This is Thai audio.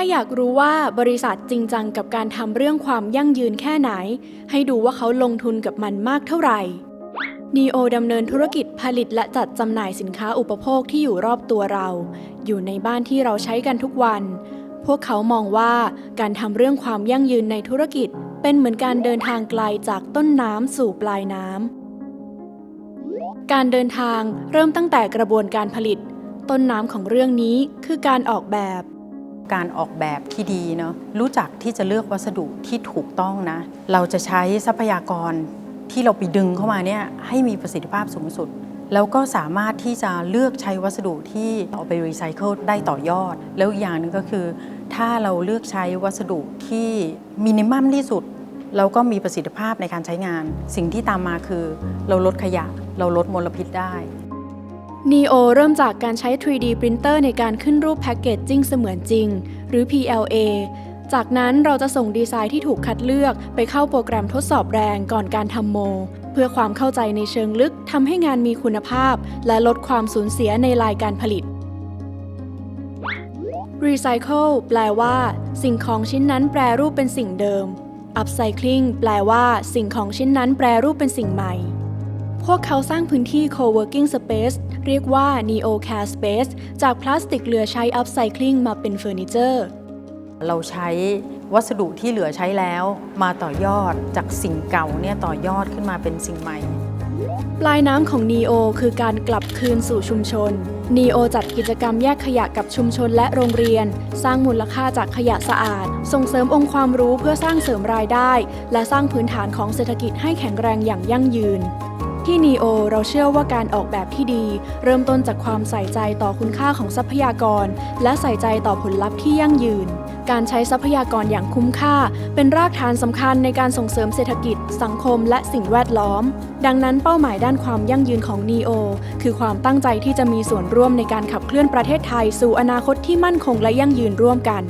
ถ้าอยากรู้ว่าบริษัทจริงจังกับการทำเรื่องความยั่งยืนแค่ไหน ให้ดูว่าเขาลงทุนกับมันมากเท่าไหร่ NEO ดำเนินธุรกิจผลิตและจัดจำหน่ายสินค้าอุปโภคที่อยู่รอบตัวเรา อยู่ในบ้านที่เราใช้กันทุกวัน พวกเขามองว่าการทำเรื่องความยั่งยืนในธุรกิจ เป็นเหมือนการเดินทางไกลจากต้นน้ำสู่ปลายน้ำ การเดินทางเริ่มตั้งแต่กระบวนการผลิต ต้นน้ำของเรื่องนี้คือการออกแบบ การออกแบบที่ดีเนาะรู้จักที่จะเลือกวัสดุที่ถูกต้องนะ เราจะใช้ทรัพยากรที่เราไปดึงเข้ามาเนี่ยให้มีประสิทธิภาพสูงสุด แล้วก็สามารถที่จะเลือกใช้วัสดุที่เอาไปรีไซเคิลได้ต่อยอด แล้วอย่างหนึงก็คือ ถ้าเราเลือกใช้วัสดุที่มินิมัมที่สุดเราก็มีประสิทธิภาพในการใช้งาน สิ่งที่ตามมาคือ เราลดขยะ เราลดมลพิษได้ NEO เริ่มจากการใช้ 3D ปรินเตอร์ในการขึ้นรูปแพ็กเกจจิ้งเสมือนจริง หรือ PLA จากนั้นเราจะส่งดีไซน์ที่ถูกคัดเลือกไปเข้าโปรแกรมทดสอบแรงก่อนการทำโม เพื่อความเข้าใจในเชิงลึกทำให้งานมีคุณภาพ และลดความสูญเสียในลายการผลิต Recycle แปลว่า สิ่งของชิ้นนั้นแปรรูปเป็นสิ่งเดิม Upcycling แปลว่า สิ่งของชิ้นนั้นแปรรูปเป็นสิ่งใหม่ พวกเขาสร้างพื้นที่ co-working space เรียกว่า Neo Care Space จากพลาสติกเหลือใช้ upcycling มาเป็นเฟอร์นิเจอร์เราใช้วัสดุที่เหลือใช้แล้วมาต่อยอดจากสิ่งเก่าเนี่ยต่อยอดขึ้นมาเป็นสิ่งใหม่ ปลายน้ำของ NEO คือการกลับคืนสู่ชุมชน NEO จัดกิจกรรมแยกขยะกับชุมชนและโรงเรียน สร้างมูลค่าจากขยะสะอาด ส่งเสริมองค์ความรู้เพื่อสร้างเสริมรายได้ และสร้างพื้นฐานของเศรษฐกิจให้แข็งแรงอย่างยั่งยืน ที่ NEO เราเชื่อว่าการออกแบบที่ดี เริ่มต้นจากความใส่ใจต่อคุณค่าของทรัพยากร และใส่ใจต่อผลลัพธ์ที่ยั่งยืน การใช้ทรัพยากรอย่างคุ้มค่า เป็นรากฐานสำคัญในการส่งเสริมเศรษฐกิจ สังคม และสิ่งแวดล้อม ดังนั้นเป้าหมายด้านความยั่งยืนของ NEO คือความตั้งใจที่จะมีส่วนร่วมในการขับเคลื่อนประเทศไทย สู่อนาคตที่มั่นคงและยั่งยืนร่วมกัน